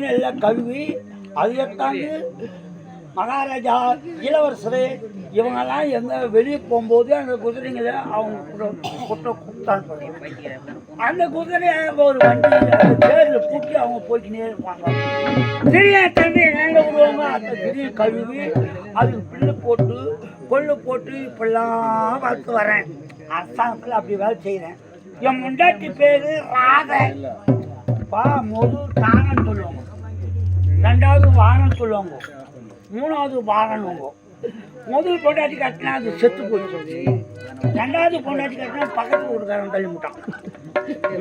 குதிரைகளாம் எல்லாம் கழுவி அது மகாராஜா இளவரசர் இவங்கெல்லாம் எங்க வெளியே போகும்போது அந்த குதிரைங்களை அவங்க கூட குட்ட கூப்பிட்டான்னு அந்த குதிரையை ஒரு வண்டி அந்த தேரில் பூட்டி அவங்க போய்க்கினே இருப்பாங்க. திடீர் தண்ணி எங்கே விடுவாங்க அந்த திடீர் கழுவி அதுக்கு பில்லு போட்டு கொள்ளு போட்டு இப்படிலாம் வளர்த்து வரேன். அரசாங்கத்தில் அப்படி வேலை செய்கிறேன் என் முண்டாட்டி பேர் ராதை பா முதல் தாங்கன்னு சொல்லுவாங்க. ரெண்டாவது வாரம் சொல்லுவாங்க. மூணாவது வாகனங்க முதல் பொண்டாட்டி கட்டினா அது செத்து போச்சு ரெண்டாவது பொண்டாட்டி கட்டினா பக்கத்து வீட்டுக்காரன் தள்ளி விட்டான்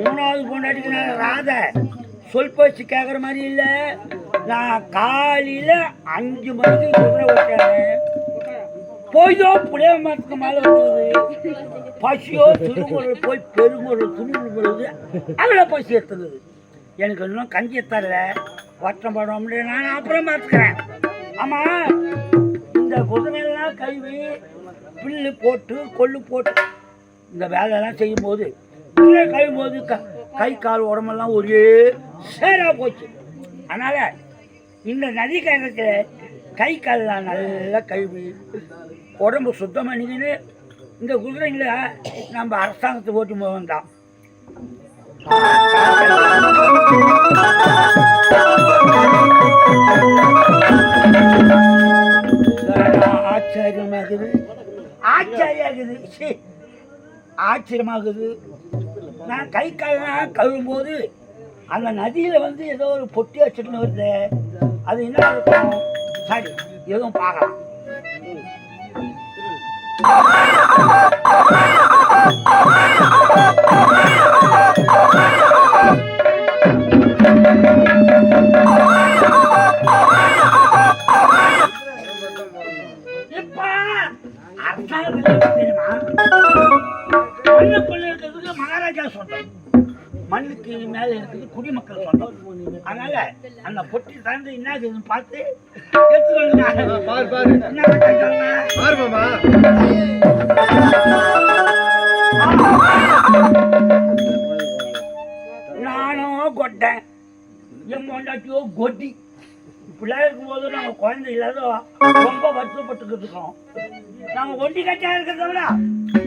மூணாவது பொண்டாட்டிக்கு நான் ராதை. சொல் பேச்சு கேட்குற மாதிரி இல்லை. நான் காலையில் அஞ்சு மணிக்கு குதிரை ஓட்டேன் போய்தோ புளிய மரத்துக்கு மேலே வருது. பசியோ திருமுறை போய் பெருமுறை துணி வருது. அதில் பசி எடுத்துருது எனக்கு இன்னும் கஞ்சி தரல. வட்டம் போட முடியும் நான் அப்புறம் பார்த்துக்கிறேன் ஆமாம் இந்த குதிரையெல்லாம் கழுவி புல்லு போட்டு கொள்ளு போட்டு இந்த வேலையெல்லாம் செய்யும்போது குதிரை கழுவும் போது க கை கால் உடம்பெல்லாம் ஒரே சேராக போச்சு. அதனால் இந்த நதி கணக்கில் கை கால்லாம் நல்லா கழுவி உடம்பு சுத்தம் பண்ணிக்கின்னு இந்த குதிரைங்களை நம்ம அரசாங்கத்தை ஓட்டி போக தான் ஆச்சரியமாகுது. ஆச்சரியாகுது. ஆச்சரியமாகுது. நான் கை காலெல்லாம் கழுவும்போது அந்த நதியில் வந்து ஏதோ ஒரு பொட்டி வச்சுட்டு வருது. அது என்ன இருக்கும்? சரி எதுவும் பார்க்கலாம். இப்ப மகாராஜா சொந்தம் மண்ணுக்கு மேல இருக்கிறது குடிமக்கள் சொந்தம் அதனால அந்த பொட்டி தாண்டி என்ன பார்த்து எடுத்துக்கொண்டு நானும் கொட்டேன். என் பொண்டாட்டியோ கொட்டி. இப்படிலாம் இருக்கும்போது நாங்கள் குழந்தை இல்லாத ரொம்ப வருத்தப்பட்டுக்கிட்டு இருக்கோம் நாங்கள் ஒண்டி கட்டியாக இருக்கிறத விட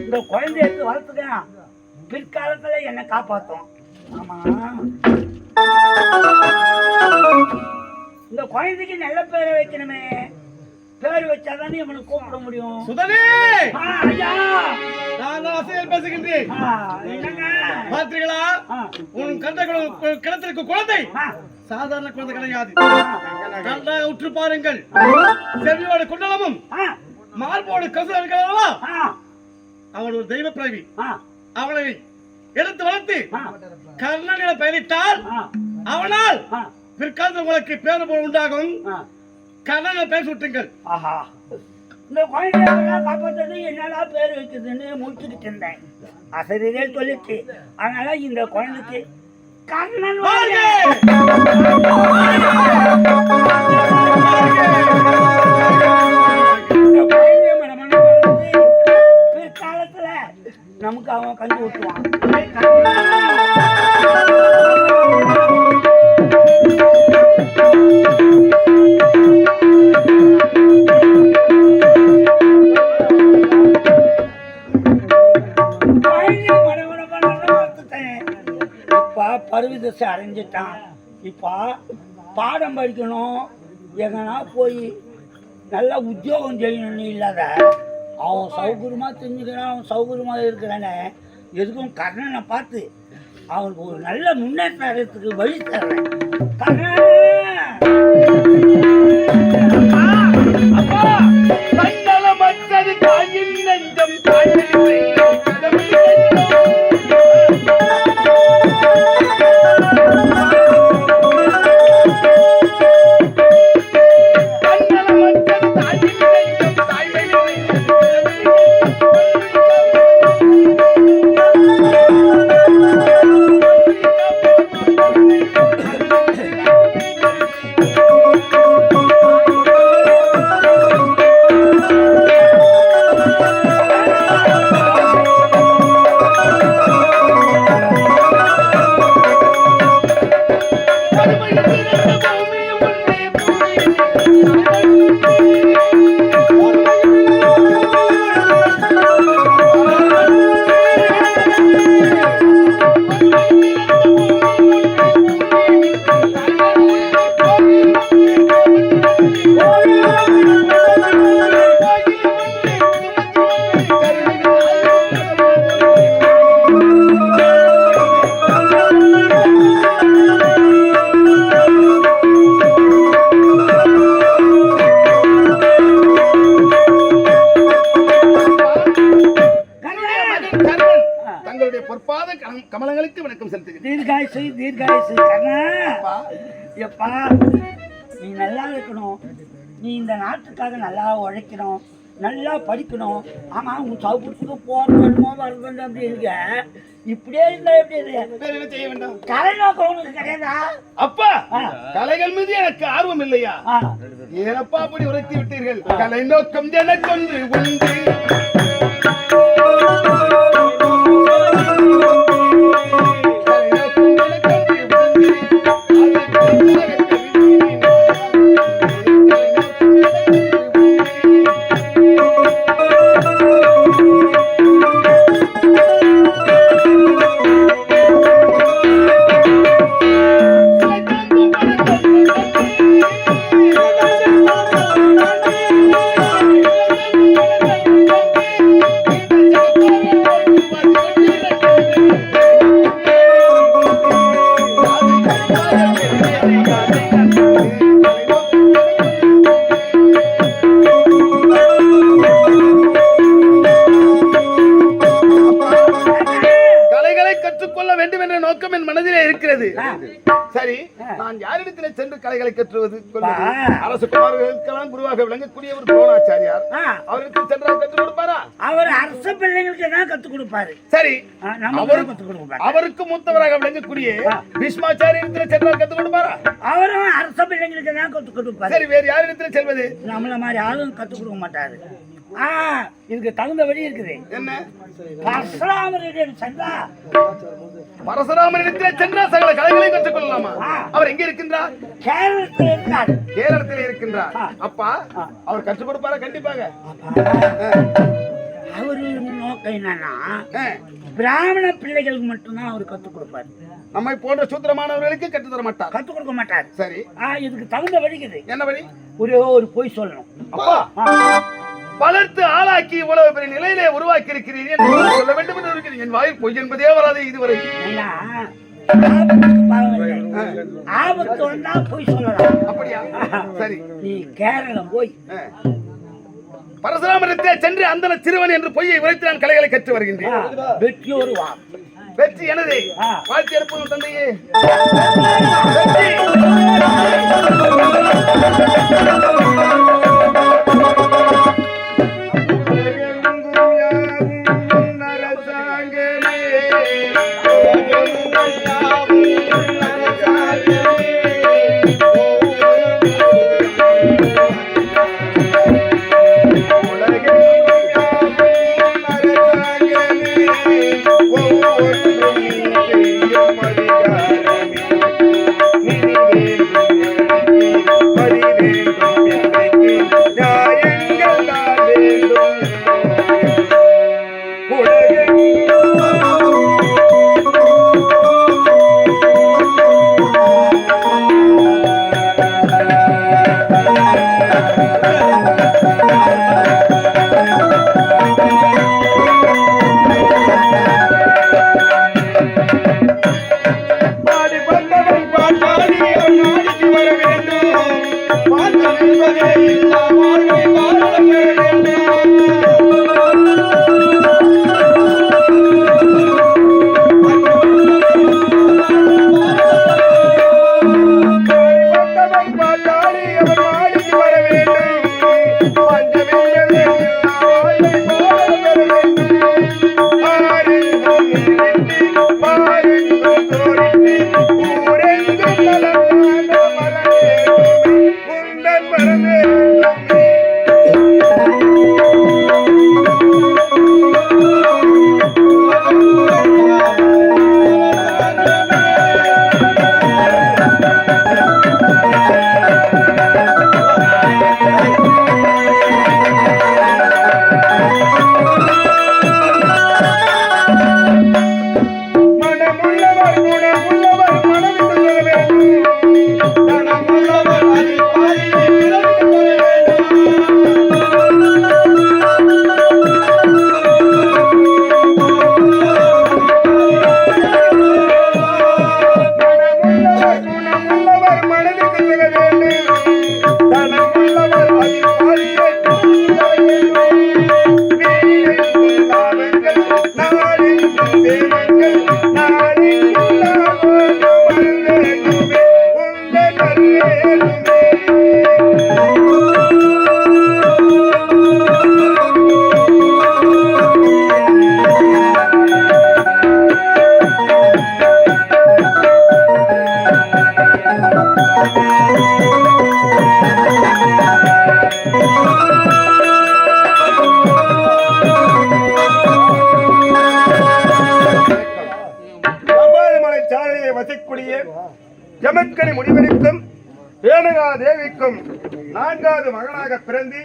இந்த குழந்தைய எடுத்து வளர்த்துக்கலாம் பிற்காலத்தில் என்னை காப்பாற்றும் ஆமாம் இந்த குழந்தைக்கு நல்ல பேரை வைக்கணுமே. பேர் வச்சாதானே இவனுக்கு கூப்பிட முடியும்? சுதனே ஐயா! நான் அசையல் பேசுகின்றேன். பார்த்தீர்களா உன் கண்ட கிணத்திற்கு குழந்தை. சாதாரண குழந்தை கிடையாது. நன்றாக உற்று பாருங்கள். செவியோட குண்டலமும் மார்போடு கசு இருக்கிறதா ஆ, அவன் ஒரு தெய்வ பிறவி. ஆ, அவனை எடுத்து வளர்த்து ஆ, கர்ணன் என பெயரிட்டால் அவனால் பிற்காலத்தில் உங்களுக்கு பேரு உண்டாகும். என பெயர் சுட்டுங்கள் ஆஹா. இந்த குழந்தையெல்லாம் காப்பாற்றது என்னடா பேர் வைக்குதுன்னு முடிச்சுக்கிட்டு இருந்தேன். ஆசிரியரே சொல்லிச்சு. அதனால இந்த குழந்தைக்கு வளர்த்து பிற்காலத்துல நமக்கு அவன் கண்டு ஊட்டுவான் பருவ தசை அடைஞ்சிட்டான். இப்போ பாடம் படிக்கணும். எங்கன்னா போய் நல்லா உத்தியோகம் செய்யணும்னு இல்லாத. அவன் சௌகரியமாக தெரிஞ்சுக்கிறான் அவன் சௌகரியமாக இருக்கிறானே. எதுக்கும் கர்ணனை பார்த்து அவனுக்கு ஒரு நல்ல முன்னேற்றத்துக்கு வழி தர்றேன். கர்ணன்! தீர்காயுசு தீர்காயுசு கண்ணா எப்பா நீ நல்லா இருக்கணும். நீ இந்த நாட்டுக்காக நல்லா உழைக்கணும். நல்லா படிக்கணும். ஆமா உன் சவுப்புக்கு போறதுமோ வரணும் அப்படி இருக்க. இப்படியே இருந்தா எப்படி இருக்கு? செய்ய வேண்டாம்? கலை நோக்கம் உனக்கு கிடையாதா? அப்பா. கலைகள் மீது எனக்கு ஆர்வம் இல்லையா? ஏனப்பா அப்படி உரைத்து விட்டீர்கள்? கலை நோக்கம் எனக்கொன்று உண்டு. கலைகளை கற்றுவது. அரச குமார்களுக்கெல்லாம் குருவாக விளங்கக்கூடிய ஒரு துரோணாச்சாரியார் அவருக்கு சென்றால் கற்றுக் கொடுப்பாரா? அவர் அரச பிள்ளைங்களுக்கு தான் கத்துக் கொடுப்பாரு. சரி. ஆ, நமக்கு அவரு- கத்துக் கொடுப்பாரு. அவருக்கு மூத்தவராக விளங்கக்கூடிய பீஷ்மாச்சாரியத்தில் சென்றால் கற்றுக் கொடுப்பாரா? அவரும் அரச பிள்ளைங்களுக்கு தான் கத்துக் கொடுப்பாரு. சரி வேறு யாரிடத்தில் செல்வது? நம்மள மாதிரி ஆளும் கத்துக் கொடுக்க மாட்டாரு. இதுக்கு தகுந்த வழி இருக்குது. என்ன? பரசுராமரிடம் சென்றா. பரசுராமனிடத்திலே சென்றால் சகல கலைகளை கற்றுக் கொள்ளலாமா? அவர் எங்க இருக்கின்றார்? கேரளத்தில் இருக்காரு கேரளத்தில் இருக்கின்றார். அப்பா அவர் கற்றுக் கொடுப்பாரா? கண்டிப்பாக. அவரு நோக்கம் என்னன்னா. பிராமண பிள்ளைகளுக்கு மட்டும்தான் அவர் கத்துக் கொடுப்பாரு. நம்மை போன்ற சூத்திரமானவர்களுக்கு கற்றுத் தர மாட்டார். கத்துக் கொடுக்க மாட்டாரு. சரி. இதுக்கு தகுந்த வழிக்குது என்ன வழி? ஒரே ஒரு பொய் சொல்லணும். அப்பா. வளர்த்து ஆளாக்கி இவ்வளவு பெரிய நிலையிலே உருவாக்கி இருக்கிறீர்கள் சொல்ல வேண்டும் என்று இருக்கிறேன். என் வாயில் பொய் என்பதே வராது இதுவரை. ஏன்னா, ஆபத்துக்கு பாவம் இல்லை. ஆபத்து வந்தா பொய் சொல்லலாம். அப்படியா? சரி. நீ கேரளம் போய். ஆ. பரசுராமரிடத்திலே சென்று அந்த சிறுவன் என்று பொய்யை உரைத்து நான் கலைகளை கற்று வருகின்றேன். வெற்றி எனது. வாழ்க்கை எடுப்பதும் தந்தையே. நான்காவது மகனாக பிறந்து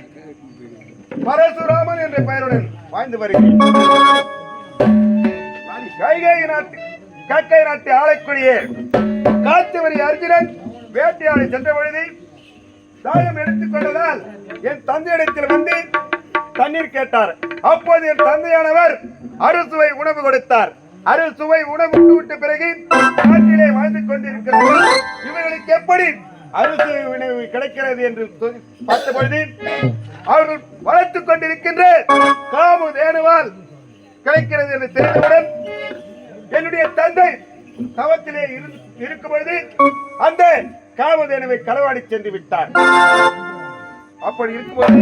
பரசுராமன் என்ற பெயருடன் வாழ்ந்து வருகிறேன். கைகை நாட்டு கக்கை நாட்டு ஆளக்கூடிய காத்துவரி அர்ஜுனன் வேட்டையாடி சென்ற பொழுது தாயம் எடுத்துக் கொண்டதால் என் தந்தையிடத்தில் வந்து தண்ணீர் கேட்டார். அப்போது என் தந்தையானவர் அறுசுவை உணவு கொடுத்தார். அறுசுவை உணவு விட்ட பிறகு காட்டிலே வாழ்ந்து கொண்டிருக்கிறார்கள் இவர்களுக்கு எப்படி அறுசுவை உணவு கிடைக்கிறது என்று பார்த்த பொழுது அவர்கள் வளர்த்துக் கொண்டிருக்கின்ற காமு தேனுவால் கிடைக்கிறது என்று தெரிந்தவுடன் என்னுடைய தந்தை தவத்திலே இருக்கும் பொழுது அந்த காமதேனுவை களவாடி சென்று விட்டார். அப்படி இருக்கும்போது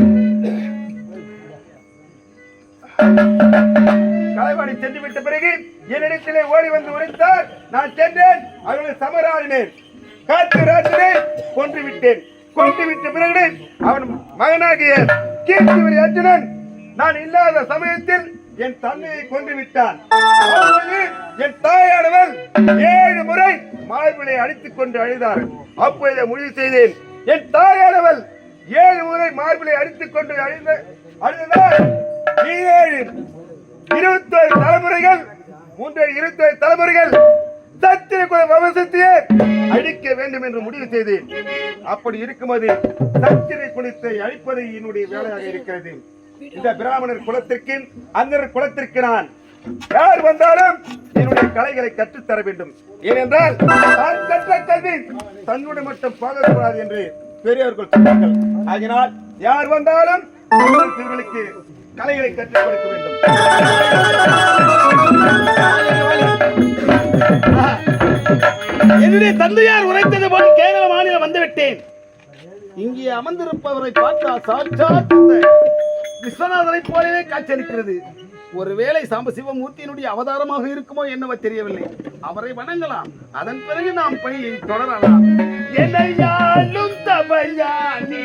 களவாடி சென்று விட்ட பிறகு என்னிடத்திலே ஓடி வந்து உரைத்தார் நான் சென்றேன் அவர்களை சமராடினேன் காத்து ராத்திரே கொன்று விட்டேன் கொன்று விட்ட பிறகு அவன் மகனாகிய கீர்த்திவரி அர்ஜுனன் நான் இல்லாத சமயத்தில் என் தந்தையை கொன்று விட்டான் என் தாயானவர் ஏழு முறை மார்பிலை அடித்துக் கொண்டு அழுதார் அப்பொழுது முடிவு செய்தேன் என் தாயானவள் ஏழு முறை மார்பிலை அடித்துக் கொண்டு அழுத அழுததால் ஏழு இருபத்தோரு தலைமுறைகள் மூன்று இருபத்தோரு தலைமுறைகள் சத்திர குல வம்சத்தையே அழிக்க வேண்டும் என்று முடிவு செய்தேன். அப்படி இருக்கும்போது சத்திர குலத்தை அழிப்பது என்னுடைய வேலையாக இருக்கிறது. இந்த பிராமணர் குலத்திற்கு அந்த குலத்திற்கு நான் யார் வந்தாலும் என்னுடைய கலைகளை கற்றுத்தர வேண்டும். ஏனென்றால் தான் கற்ற கல்வி தன்னோடு மட்டும் போகக்கூடாது என்று பெரியவர்கள் சொன்னார்கள். ஆகினால் யார் வந்தாலும் இவர்களுக்கு கலைகளை கற்றுக் கொடுக்க வேண்டும். என்னுடைய தந்தையார் உரைத்தது போல் கேரள மாநிலம் வந்துவிட்டேன். இங்கே அமர்ந்திருப்பவரை பார்த்தா சாட்சாத் இந்த விஸ்வநாதரை போலவே காட்சியளிக்கிறது. ஒருவேளை சாம்பசிவமூர்த்தியினுடைய அவதாரமாக இருக்குமோ என்னவோ தெரியவில்லை. அவரை வணங்கலாம். அதன் பிறகு நாம் பணியை தொடரலாம். என்னையாலும் தபையா நீ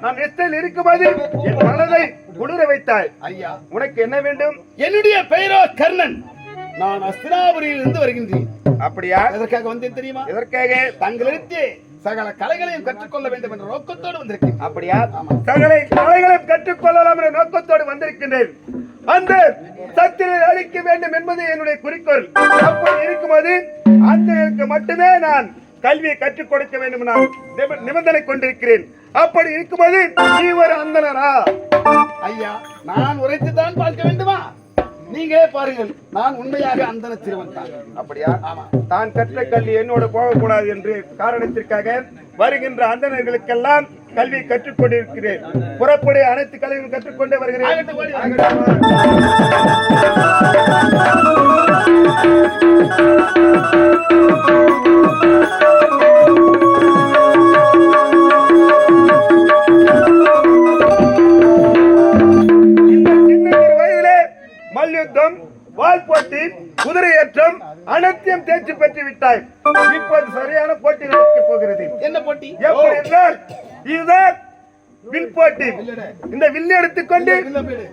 நான் எஸ்டில் இருக்கும்போது என் மனதை குளிர வைத்தாய். ஐயா. உனக்கு என்ன வேண்டும்? என்னுடைய பெயரோ கர்ணன். நான் அஸ்தினாபுரியில் இருந்து வருகின்றேன். அப்படியா? எதற்காக வந்தேன் தெரியுமா? எதற்காக? தங்களிடத்தே சகல கலைகளையும் கற்றுக்கொள்ள வேண்டும் என்ற நோக்கத்தோடு வந்திருக்கேன் அப்படியா? சகலை கலைகளையும் கற்றுக்கொள்ளலாம் என்ற நோக்கத்தோடு வந்திருக்கின்றேன். அந்த சத்திரை அழிக்க வேண்டும் என்பது என்னுடைய குறிக்கோள். அப்படி இருக்கும்போது அந்த மட்டுமே நான் கல்வியை கற்றுக் கொடுக்க வேண்டும் நான் நிப- நிபந்தனை கொண்டிருக்கிறேன். அப்படி இருக்கும்போது நீ ஒரு அந்தனரா ஐயா நான் உரைத்துத்தான் பார்க்க வேண்டுமா? நீங்களே பாருங்கள் நான் உண்மையாக அந்தன சிறுவன் தான். அப்படியா? தான் கற்ற கல்வி என்னோட போகக்கூடாது என்று காரணத்திற்காக வருகின்ற அந்தணர்களுக்கெல்லாம் கல்வி கற்றுக் கொண்டிருக்கிறேன். புறப்படி அனைத்து கல்வியும் கற்றுக்கொண்டே வருகிறேன். மல்யுத்தம் வால் போட்டி குதிரை ஏற்றம் அனைத்தையும் தேர்ச்சி பெற்று விட்டாய். இப்போது சரியான போட்டி போகிறது. என்ன போட்டி? எப்படி என்றால் இதுதான் வில் போட்டி. இந்த வில்லு எடுத்துக்கொண்டு இல்ல பேரு.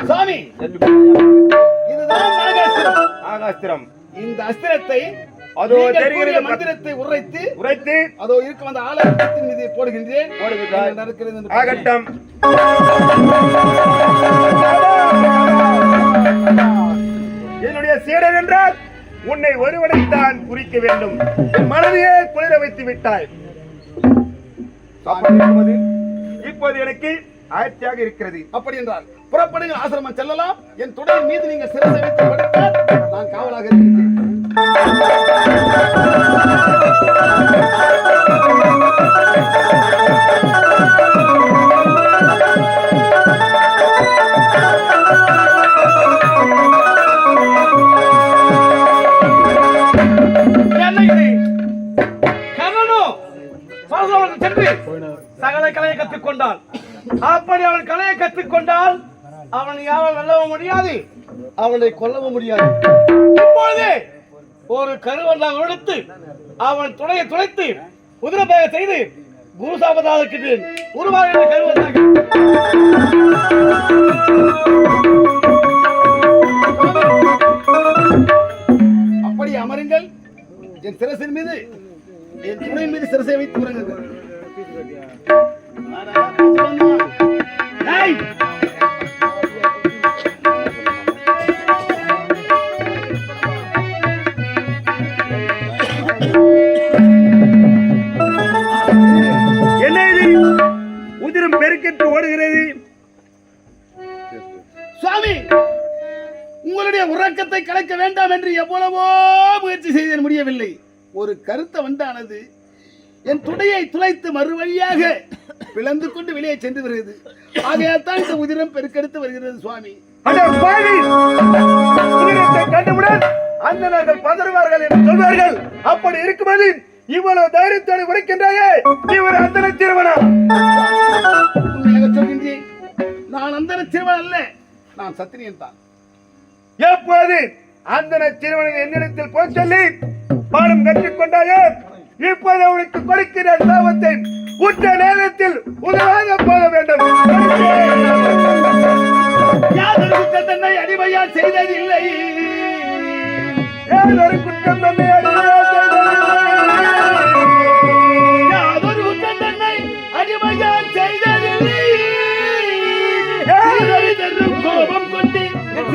சாமி! ஆகாஸ்திரம் இந்த அஸ்திரத்தை அதோ மந்திரத்தை உரைத்து உரைத்து அதோ இருக்கும் அந்த ஆலயத்தின் மீது போடுகின்றேன். நடக்கிறது. ஆகட்டம் என்னுடைய சீடர் என்றால் உன்னை ஒருவனைத்தான் குறிக்க வேண்டும். என் மனதையே குளிர வைத்து விட்டாய். இருக்கும்போது, இப்போது எனக்கு ஆட்சியாக இருக்கிறது. அப்படி என்றால் புறப்படுங்கள் ஆசிரமம் செல்லலாம். என் துணையின் மீது நீங்கள் சிறசை வைத்து நான் காவலாக இருக்கிறேன் அவனை கொல்லவும் முடியாது. இப்பொழுது ஒரு கருவண்டாக எடுத்து அவன் துணையை துளைத்து குதிரை செய்து குருசாபதாவுக்கு உருவாகிற கருவண்டாக அப்படி அமருங்கள். என் சிரசின் மீது என் துணை மீது சிரசை வைத்து உறங்குங்கள். எவ்வளவோ முயற்சி செய்தேன் முடியவில்லை. ஒரு கருத்த வண்டானது என் துடையை துளைத்து மறுவழியாக பிளந்து கொண்டு வெளியே சென்று வருகிறது. ஆகையால்தான் இந்த உதிரம் பெருக்கெடுத்து வருகிறது சுவாமி. கண்டவுடன் அந்தனர்கள் பதறுவார்கள் என்று சொல்வார்கள். அப்படி இருக்கும்போது இவ்வளவு தைரியத்தோடு உரைக்கின்றாயே நீ ஒரு அந்தன நான் அந்த சிறுவன் அல்ல நான் சத்திரியன் தான். எப்போது அந்தன திருமணம் என்னிடத்தில் போய் சொல்லி பாடம் கற்றுக்கொண்டாயோ இப்போது அவனுக்கு கொடுக்கிற சாபத்தை உற்ற நேரத்தில் உதவாக போக வேண்டும். யாதொரு தன்னை அடிமையால் செய்ததில்லை. ஒரு குற்றம் தன்னை செய்ததில்லை? யாதொரு குற்றம் தன்னை அடிமையால் செய்ததில்லை. கோபம் கொண்டு என்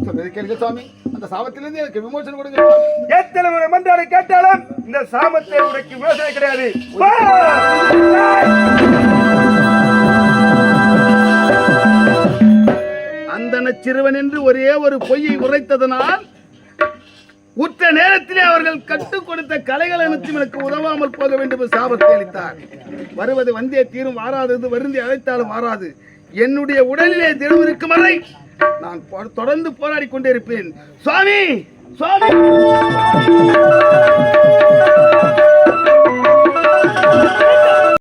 சொல்றது கேளுங்க சுவாமி அந்த சாபத்திலிருந்து எனக்கு விமோசனம் கொடுங்க. எத்தனை முறை மன்றாடி கேட்டாலும் இந்த சாமத்தை உனக்கு விவசாயம் கிடையாது வா! அந்தன சிறுவன் என்று ஒரே ஒரு பொய்யை உரைத்ததனால் உற்ற நேரத்திலே அவர்கள் கற்றுக் கொடுத்த கலைகள் அனைத்தும் எனக்கு உதவாமல் போக வேண்டும் என்று சாபத்தை அளித்தார் வருவது வந்தே தீரும் வாராதது வருந்தி அழைத்தாலும் வாராது என்னுடைய உடலிலே தினம் இருக்கும் வரை நான் தொடர்ந்து போராடி கொண்டே இருப்பேன் சுவாமி! சுவாமி!